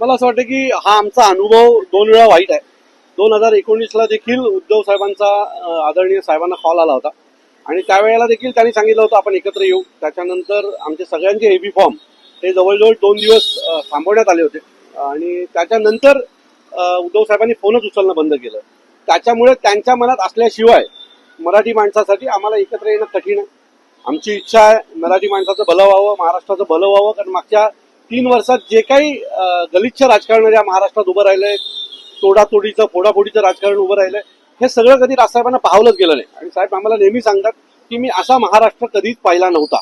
मला असं वाटतं की हा आमचा अनुभव दोन वेळा वाईट आहे. दोन हजार एकोणीसला देखील उद्धव साहेबांचा आदरणीय साहेबांना कॉल आला होता. आणि त्यावेळेला देखील त्यांनी सांगितलं होतं आपण एकत्र येऊ. त्याच्यानंतर आमचे सगळ्यांचे हेबी फॉर्म हे जवळजवळ दोन दिवस थांबवण्यात आले होते. आणि त्याच्यानंतर उद्धव साहेबांनी फोनच उचलणं बंद केलं. त्याच्यामुळे त्यांच्या मनात असल्याशिवाय मराठी माणसासाठी आम्हाला एकत्र येणं कठीण आहे. आमची इच्छा आहे मराठी माणसाचं भलं व्हावं महाराष्ट्राचं भलं व्हावं कारण मागच्या तीन वर्षात जे काही गलिच्छ राजकारण या महाराष्ट्रात उभं राहिलंय तोडातोडीचं फोडाफोडीचं राजकारण उभं राहिलंय हे सगळं कधी राजसाहेबांना पाहलंच गेलं नाही. आणि साहेब आम्हाला नेहमी सांगतात की मी असा महाराष्ट्र कधीच पाहिला नव्हता.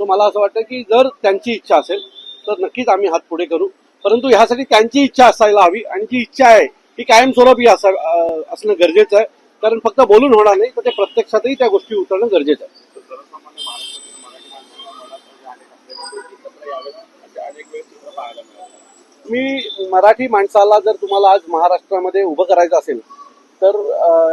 तो मला असं वाटतं की जर त्यांची इच्छा असेल तर नक्कीच आम्ही हात पुढे करू. परंतु ह्यासाठी त्यांची इच्छा असायला हवी आणि जी इच्छा आहे ती कायमस्वरूपी असा असणं गरजेचं आहे. कारण फक्त बोलून होणार नाही तर ते प्रत्यक्षातही त्या गोष्टी उतरणं गरजेचं आहे. मी मराठी माणसाला जर तुम्हाला आज महाराष्ट्रामध्ये उभं करायचं असेल तर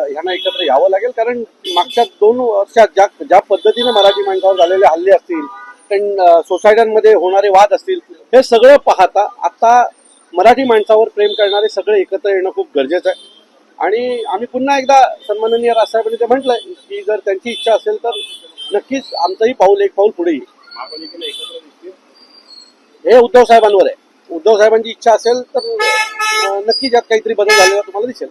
ह्यांना एकत्र यावं लागेल. कारण मागच्या दोन वर्षात ज्या ज्या पद्धतीने मराठी माणसावर झालेले हल्ले असतील पण सोसायट्यांमध्ये होणारे वाद असतील हे सगळं पाहता आता मराठी माणसावर प्रेम करणारे सगळे एकत्र येणं खूप गरजेचं आहे. आणि आम्ही पुन्हा एकदा सन्माननीय राजसाहेबांनी ते म्हटलंय की जर त्यांची इच्छा असेल तर नक्कीच आमचंही पाऊल एक पाऊल पुढे येईल. हे उद्धव साहेबांवर आहे. उद्धव साहेबांची इच्छा असेल तर नक्कीच यात काहीतरी बदल झालेला तुम्हाला दिसेल.